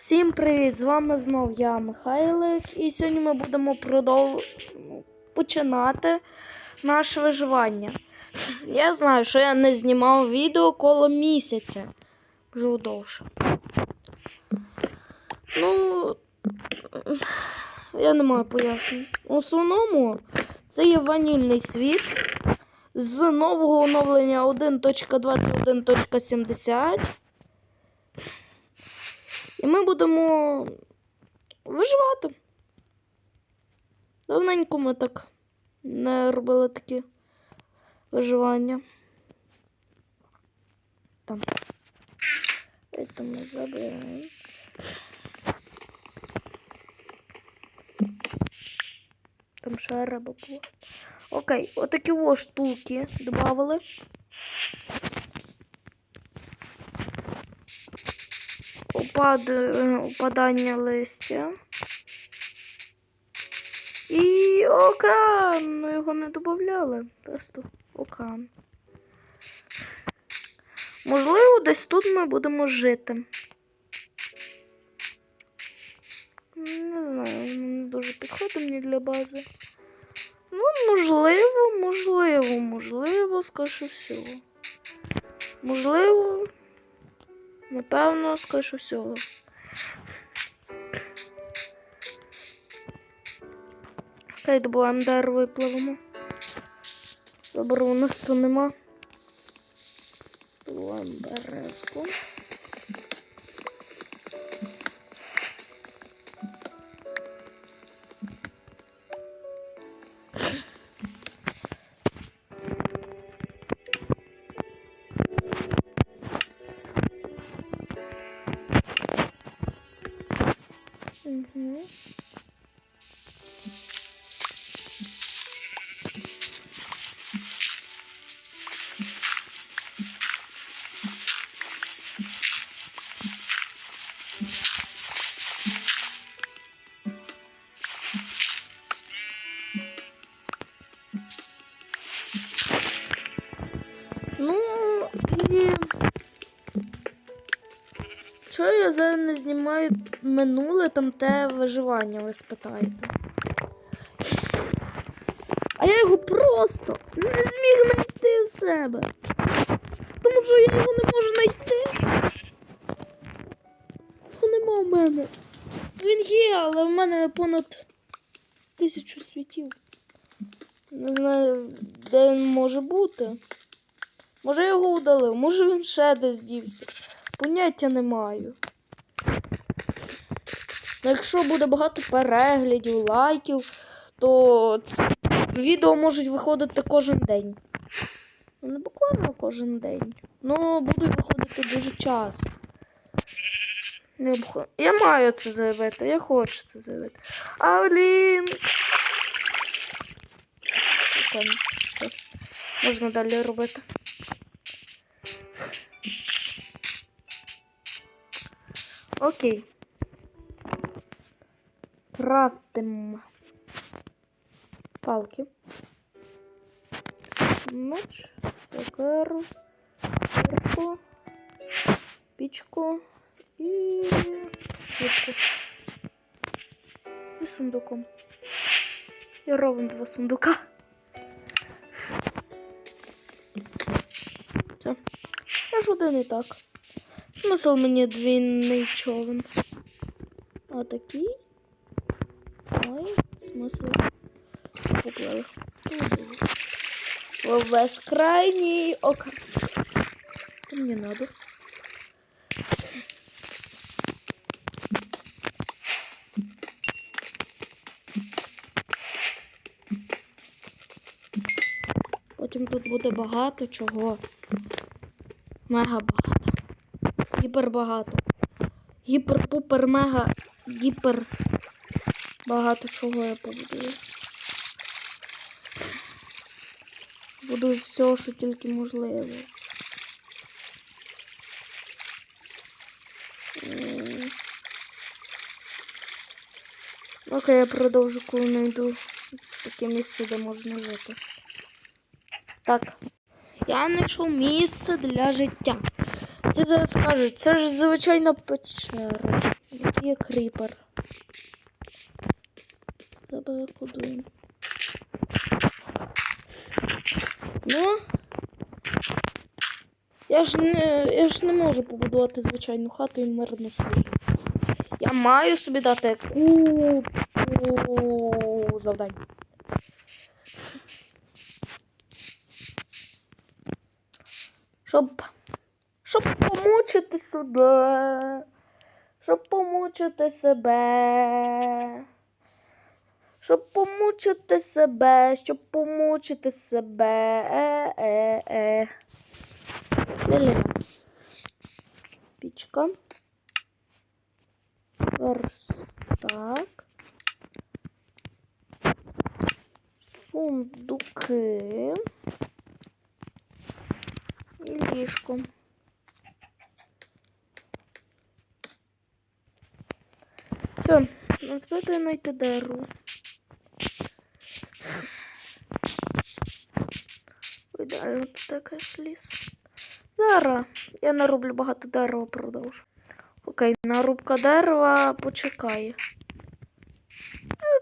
Всім привіт! З вами знов я, Михайлик, і сьогодні ми будемо продов... ну, починати наше виживання. Я знаю, що я не знімав відео коло місяця. Можливо, довше. Ну, я не маю пояснень. В основному це є ванільний світ з нового оновлення 1.21.70. І ми будемо виживати. Давненько ми так не робили такі виживання. Там. Это ми забираємо. Там ще риба була. Окей, отакі о штуки додавали. Упад... е, упадання листя. І океан. Ну його не додавали. Просто океан. Можливо, десь тут ми будемо жити. Не знаю, не дуже підходить мені для бази. Ну, можливо, можливо, можливо, скоріше всього. Можливо, напевно, скажу всього. Хай добуваємо дерево випливемо. пливемо. Добре, у нас то нема. Добуваємо. Я зараз не знімаю минуле там те виживання, ви спитаєте? А я його просто не зміг знайти в себе. Тому що я його не можу знайти. Його нема в мене. Він є, але в мене понад тисячу світів. Не знаю, де він може бути. Може його удалив, може він ще десь дівся. Поняття не маю. Ну, Якщо буде багато переглядів, лайків, то відео можуть виходити кожен день. Ну, не буквально кожен день. Ну, будуть виходити дуже часто. Не Я маю це заявити, я хочу це заявити. А блін. Можна далі робити. Окей. Крафтим палки. Меч, сокеру, кирку, пічку і світку. І сундуком. І ровно два сундука. Все. Я ж один і так. Смисл мені двійний човен. А такий? Ой, смисл. Поплили. В безкрайній океан. Что мне надо? Потім тут буде багато чого. Мега багато. Гіпер багато. Багато чого я побудую. Буду все, що тільки можливо. Окей, я продовжу, коли знайду таке місце, де можна жити. Так. Я знайшов місце для життя. Це зараз кажуть, це ж звичайна печера. є кріпер. Забарикодуємо. Ну. Я ж не, я ж не можу побудувати звичайну хату і мирно служити. Я маю собі дати купу завдань. Щоб, щоб помучити себе. Щоб помучити себе. Щоб помучити себе, щоб помучити себе. Е, е, е. Пічка. Верстак. Сундуки. І ліжко. Все, ну тепер треба знайти дерево. Ідеально тут якийсь ліс. Зараз я нароблю багато дерева продовжу. Окей, нарубка дерева почекає.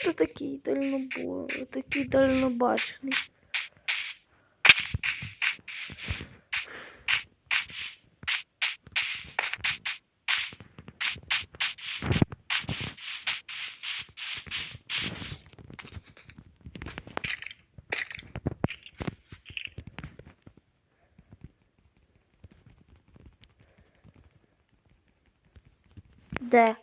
Це такий дальнобо, такий дальнобачний. Де?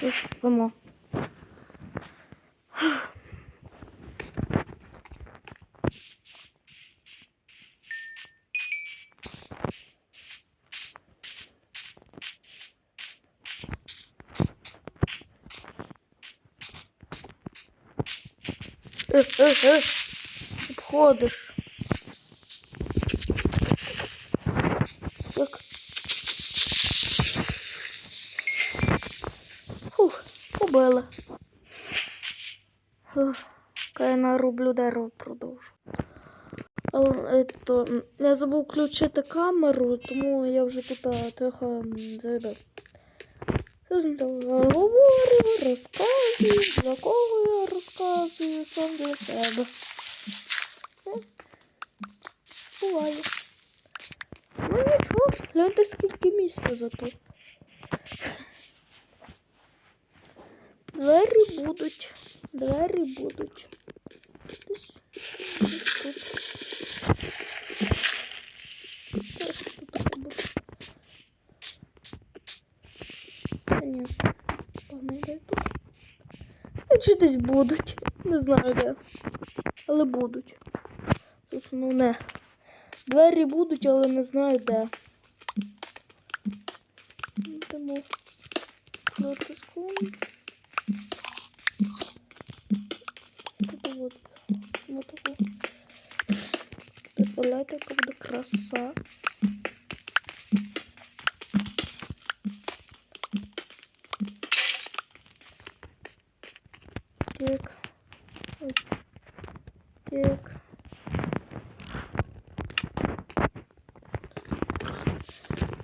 Тут Обходиш. Як? Фух, побила. Я нарублю дерево продовжу. Але е, я забув включити камеру, тому я вже тут трохи м, заїбав. Говорю, розказую, для кого я розказую, сам для себе. Ну, Буває. Ну нічого, гляньте скільки місця зато. Двері будуть. Двері будуть. Десь, десь тут. Десь тут таке буде. А ні. Погнали тут. А десь будуть? Не знаю де. Але будуть. Це основне. Двері будуть, але не знаю де. Тут от. Вот. Представляєте, яка буде краса. Так. Ой. Так.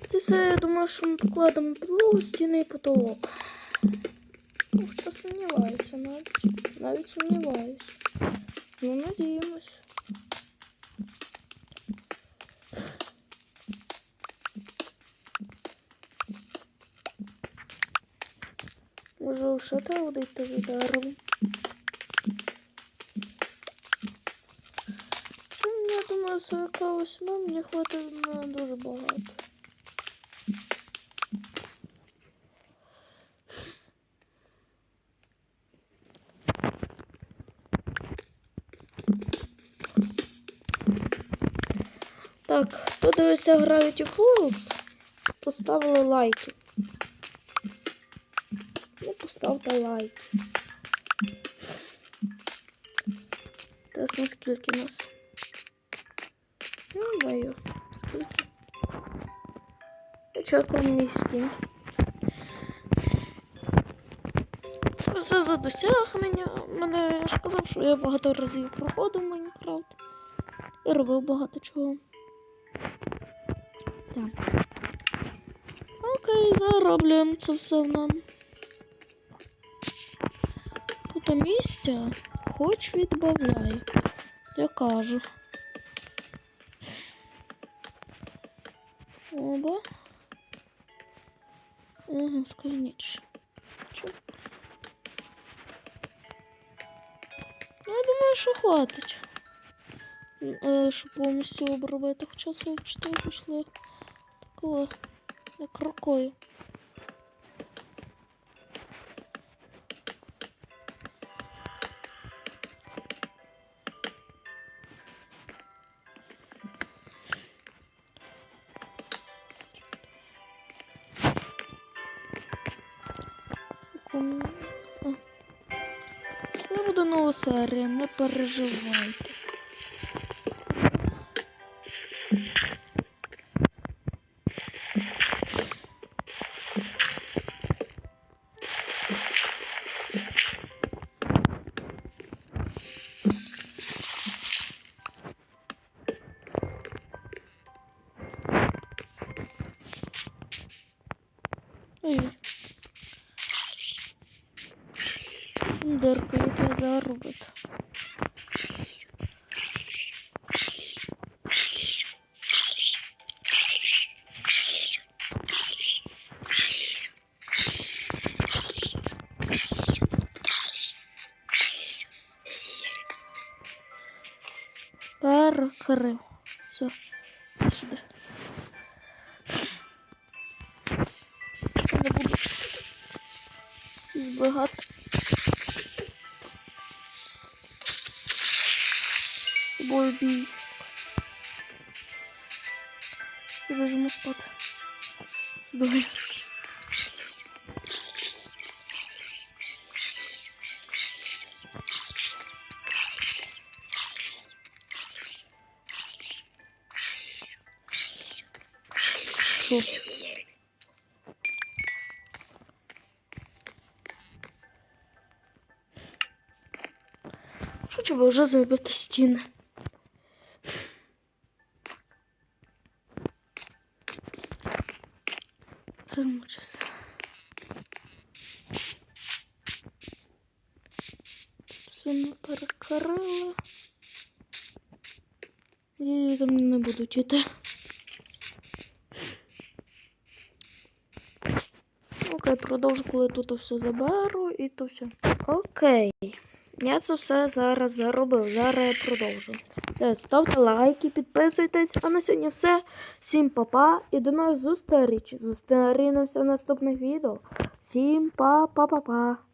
Це все, я думаю, що ми покладемо підлогу, стіни і потолок. Ну, Хоча сумніваюся навіть. Навіть сумніваюся. Ну, надіємось. Може, ще треба дійти за думаю, 48 мені хватить на дуже багато. Так, хто дивився Gravity Falls, поставили лайки. Ну, поставте лайки. Тесно, скільки нас. Мій скін. Це все за досягнення. Мене ж казав, що я багато разів проходив Майнкрафт. І робив багато чого. Так. Окей, зароблюємо це все нам. Тут місця хоч відбавляй. Я кажу. Оба. Ага, скажіть. Чо? Ну, я думаю, що хватить. Е, щоб повністю обробити. Хоча 44 пішли такого як рукою. Буде не переживайте. Перекрив. Все, іди сюди. Не буду збігати. Бой. І біжимо спати. Добре. Що треба вже зробити стіни? Розмучився. Все ми перекрили. Діді там не будуть йти. Окей, продовжу, коли тут все заберу і то все. Окей. Я це все зараз заробив. Зараз я продовжу. Е, Ставте лайки, підписуйтесь. А на сьогодні все. Всім па-па і до нових зустріч. Зустрінемося в наступних відео. Всім па-па-па-па.